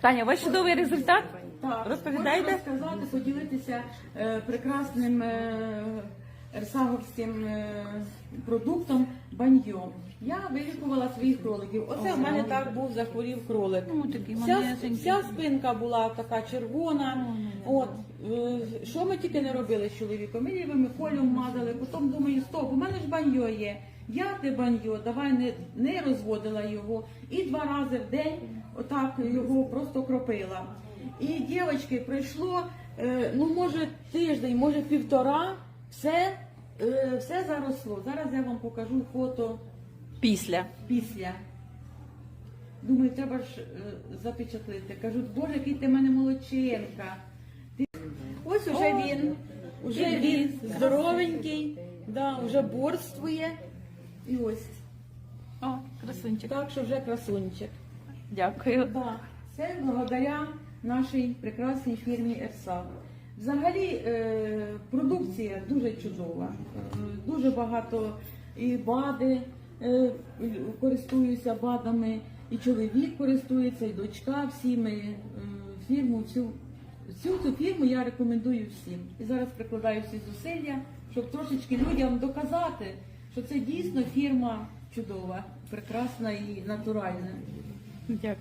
Таня, ваш чудовий результат? Так, Розповідайте. Можу розказати, поділитися е, прекрасним е, ерсаговським е, продуктом баньйом. Я вилікувала своїх кроликів. Оце в мене так був захворів кролик. Ну, такий Вся, вся спинка була така червона. Ну, От е, що ми тільки не робили з чоловіком? Ми його колю мазали, потім думаю, стоп, у мене ж баньо є. Я те баньо, давай не, не розводила його. І два рази в день отак його просто кропила. І дівчатки, пройшло, е, ну може тиждень, може півтора, все, е, все заросло. Зараз я вам покажу фото Після. після. Думаю, треба ж е, запечатлити. Кажуть, боже, який ти мене молодчинка. Ти... Ось уже він, уже він здоровенький, да, вже борствує. І ось. О, красунчик. Так що вже красунчик. Дякую. Да, це благодаря нашій прекрасній фірмі Ерса. Взагалі е, продукція дуже чудова. Е, Дуже багато і БАДи е, користуються БАДами, і чоловік користується, і дочка. Всі ми е, фірму цю. Цю цю фірму я рекомендую всім. І зараз прикладаю всі зусилля, щоб трошечки людям доказати, що це дійсно фірма чудова, прекрасна і натуральна. Дякую.